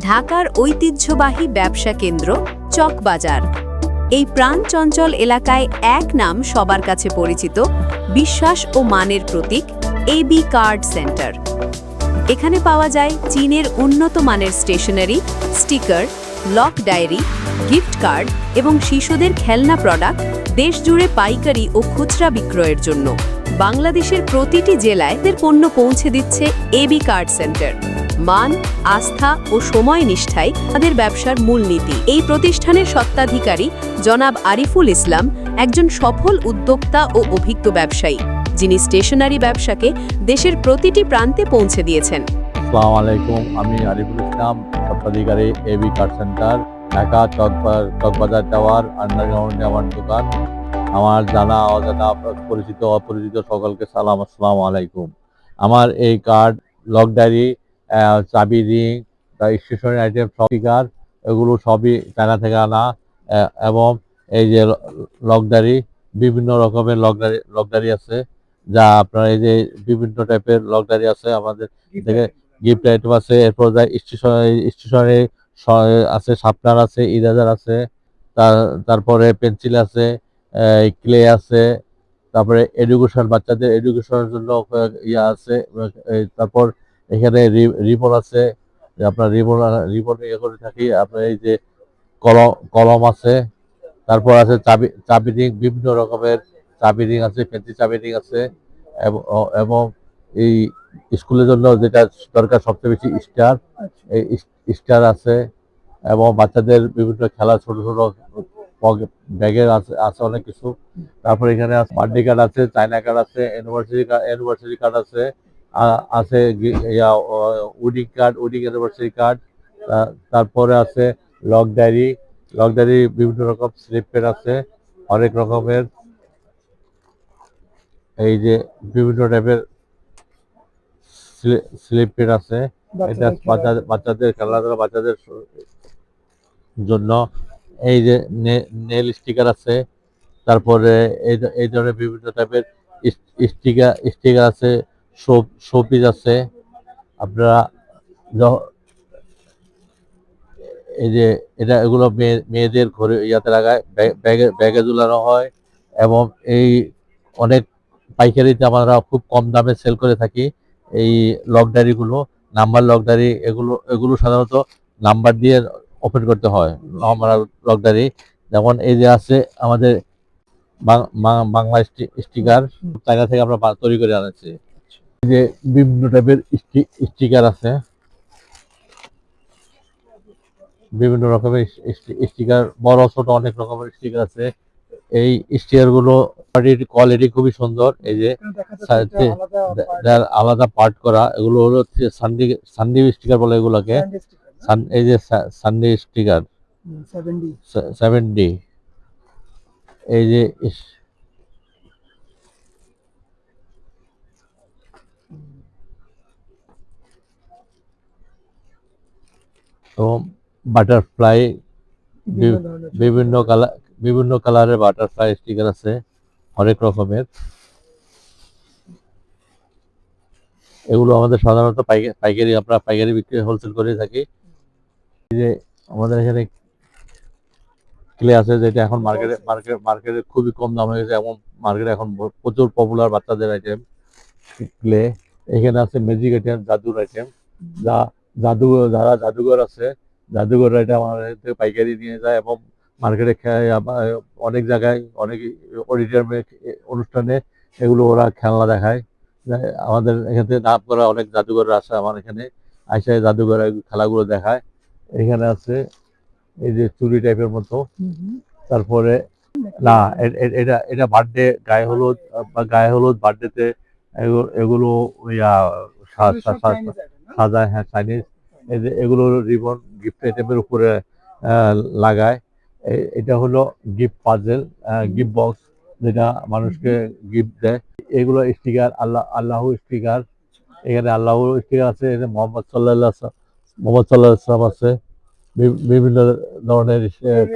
ঢাকার ঐতিহ্যবাহী ব্যবসা কেন্দ্র চকবাজার। এই প্রাণচঞ্চল এলাকায় এক নাম সবার কাছে পরিচিত, বিশ্বাস ও মানের প্রতীক এবি কার্ড সেন্টার এখানে পাওয়া যায় চীনের উন্নত মানের stationery, sticker, lock diary, gift card এবং শিশুদের খেলনা প্রোডাক্ট দেশজুড়ে পাইকারি ও খুচরা বিক্রয়ের জন্য। বাংলাদেশের প্রতিটি জেলায় এদের পণ্য পৌঁছে দিচ্ছে এবি কার্ড সেন্টার মান, আস্থা ও সময় নিষ্ঠাই তাদের ব্যবসার মূলনীতি এই প্রতিষ্ঠানের সত্ত্বাধিকারী জনাব আরিফুল ইসলাম একজন সফল উদ্যোক্তা ও অভিজ্ঞ ব্যবসায়ী, যিনি স্টেশনারি ব্যবসাকে দেশের প্রতিটি প্রান্তে পৌঁছে দিয়েছেন। আসসালামু আলাইকুম, আমি আরিফুল ইসলাম, স্বত্বাধিকারী AB card centre, Dhaka Chawkbazar Chawkbazar tower আন্ডারগ্রাউন্ডে আমার দোকান। আমার জানা, অজানা, পরিচিত, অপরিচিত সকলকে সালাম, আসসালামু আলাইকুম। আমার এই কার্ড, লক চাবি রিং স্টেশনারি আইটেম স্পিকার এগুলো সবই চায়না থেকে আনা এবং এই যে লকদারি বিভিন্ন রকমের লকদারি লকদারি আছে যা আপনার এই যে বিভিন্ন টাইপের লকদারি আছে আমাদের থেকে গিফট আইটেম আছে এরপর যায় স্টেশনারি স্টেশনারি আছে শার্পনার আছে ইরেজার আছে তারপরে পেন্সিল আছে ক্লে আছে তারপরে এডুকেশন বাচ্চাদের এডুকেশনের জন্য ইয়ে আছে তারপর এখানে রিবন আছে আপনার রিবন রিবন ইয়ে করে থাকি আপনার এই যে কলম কলম আছে তারপর আছে চাবি চাবি রিং বিভিন্ন রকমের চাবি রিং আছে পেন্সিল চাবি রিং আছে এবং- এই স্কুলের জন্য যেটা দরকার সবচেয়ে বেশি স্টার এই স্টার আছে এবং বাচ্চাদের বিভিন্ন খেলা ছোট ছোট ব্যাগের আছে আছে অনেক কিছু। তারপর এখানে বার্থডে কার্ড আছে চায়না কার্ড আছে অ্যানিভার্সারি কার্ড অ্যানিভার্সারি কার্ড আছে আছে wedding card wedding anniversary card তারপরে আছে লক ডায়েরি লক ডায়েরি বিভিন্ন রকম স্লিপ পেন আছে অনেক রকমের। এই যে বিভিন্ন টাইপের স্লিপ পেন আছে এটা বাচ্চাদের বাচ্চাদের খেলাধুলা বাচ্চাদের জন্য। এই যে নেল স্টিকার আছে তারপরে এই এই ধরনের বিভিন্ন টাইপের স্টিকার স্টিকার আছে শোপিস আছে। আপনারা এই যে এটা এগুলো মেয়ে- মেয়েদের ঘরে ইয়াতে লাগায়, ব্যাগ- ব্যাগে ঝুলানো হয় এবং এই অনেক পাইকারিতে আমরা খুব কম দামে সেল করে থাকি এই লকডারিগুলো নাম্বার লকডারি এগুলো এগুলো সাধারণত নাম্বার দিয়ে ওপেন করতে হয় আমরা লকডারি যেমন এই যে আছে আমাদের বাংলা স্টিকার চাইনা থেকে আমরা তৈরি করে এই যে বিভিন্ন টাইপের স্টিকার আছে। বিভিন্ন রকমের স্টিকার বড় ছোট অনেক রকমের স্টিকার আছে। এই স্টিকারগুলো কোয়ালিটি খুবই সুন্দর। এই যে আলাদা পার্ট করা এগুলো হলো সানডি সানডি স্টিকার বলে এগুলোকে। সান- এই যে সানডে স্টিকার সেভেন ডি এই যে এবং বাটারফ্লাই বিভিন্ন কালার বিভিন্ন কালারের বাটারফ্লাই স্টিকার আছে অনেক রকমের। এগুলো আমাদের সাধারণত পাইকা- পাইকারি আমরা পাইকারি বিক্রি হোলসেল করে থাকি। যে আমাদের এখানে ক্লে আছে যেটা এখন মার্কেটে মার্কেট মার্কেটে খুবই কম দাম হয়ে গেছে। এবং মার্কেটে এখন প্রচুর পপুলার বাচ্চাদের আইটেম ক্লে এখানে আছে ম্যাজিক আইটেম জাদুর আইটেম যা জাদু যারা জাদুঘর আছে জাদুঘর এটা আমাদের থেকে পাইকারি নিয়ে যায় এবং মার্কেটে অনেক জায়গায় অনেক অডিটোরিয়ামে অনুষ্ঠানে এগুলো ওরা খেলনা দেখায়। আমাদের এখান থেকে নাম করা অনেক জাদুঘর আছে আমার এখানে। আইসা জাদুঘর খেলাগুলো দেখায়। এখানে আছে এই যে চুরি টাইপের মতো। তারপরে না এটা এটা বার্থডে গায়ে হলুদ বা গায়ে হলুদ বার্থডেতে এগুলো ইয়া সাজায় হ্যাঁ চাইনিজ এগুলো রিবন গিফট আইটেমের উপরে লাগায়। এটা হলো গিফট পাজেল গিফট বক্স যেটা মানুষকে গিফট দেয়। এগুলো স্টিকার আল্লাহ আল্লাহ স্টিকার এখানে আল্লাহ স্টিকার আছে, এখানে মোহাম্মদ সাল্লাহ মোহাম্মদ সাল্লাহ ইসলাম আছে বিভিন্ন ধরনের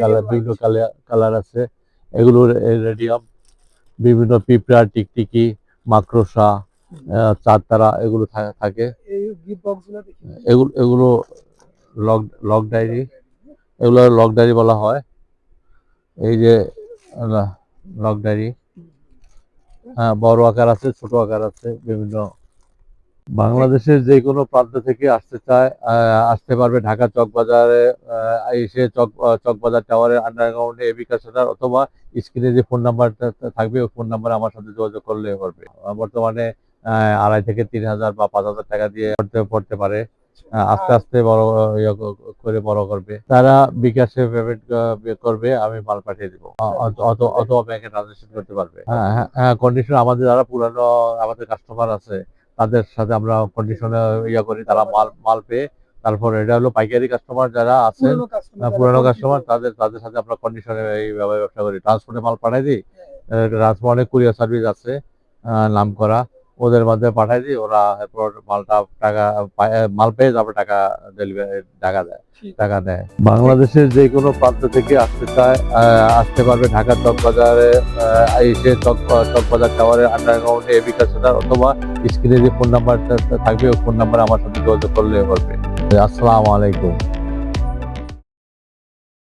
কালার, বিভিন্ন কালার আছে। এগুলোর রেডিয়াম বিভিন্ন পিঁপড়া, টিকটিকি, মাকড়সা চার তারা এগুলো থাকে। এগুলো এগুলো লক লক ডায়েরি এগুলো লক ডায়েরি বলা হয়। এই যে লক ডায়েরি হ্যাঁ বড় আকার আছে ছোট আকার আছে বিভিন্ন। বাংলাদেশের যে কোনো প্রান্ত থেকে আসতে চায় আসতে পারবে ঢাকা চক বাজারে এসে চক আহ, চক বাজার টাওয়ারের আন্ডারগ্রাউন্ডে এবিকা সেন্টার অথবা স্ক্রিনে যে ফোন নাম্বারটা থাকবে ওই ফোন নাম্বারে আমার সাথে যোগাযোগ করলে পারবে বর্তমানে আড়াই থেকে তিন হাজার বা পাঁচ হাজার টাকা দিয়ে পড়তে পড়তে পারে। আস্তে আস্তে বড় ইয়ে করে বড় করবে। তারা বিকাশে পেমেন্ট করবে আমি মাল পাঠিয়ে দিব। অথবা ব্যাংকে ট্রানজাকশন করতে পারবে। হ্যাঁ হ্যাঁ, হ্যাঁ কন্ডিশন আমাদের যারা পুরানো আমাদের কাস্টমার আছে তাদের সাথে আমরা কন্ডিশনে ইয়া করি তারা মাল মাল পেয়ে। তারপর এটা হলো পাইকারি কাস্টমার যারা আছেন পুরনো কাস্টমার তাদের তাদের সাথে আমরা কন্ডিশনে এইভাবে ব্যবসা করি। ট্রান্সপোর্টে মাল পাঠাই দিই। ট্রান্সপোর্টে কুরিয়ার সার্ভিস আছে নাম করা ওদের মাধ্যমে পাঠাই দিই ওরা এরপর মালটা টাকা মাল পেয়ে তারপর টাকা ডেলিভারি টাকা দেয় টাকা দেয়। বাংলাদেশের যে কোনো প্রান্ত থেকে আসতে চায় আহ, আসতে পারবে ঢাকা চক বাজারে আহ, এসে চক চক বাজার টাওয়ারের আন্ডারগ্রাউন্ডে এবিকা সেন্টার অথবা স্ক্রিনে যে ফোন নাম্বারটা থাকবে ওই ফোন নাম্বারে আমার সাথে যোগাযোগ করলে পারবে আসসালামু আলাইকুম।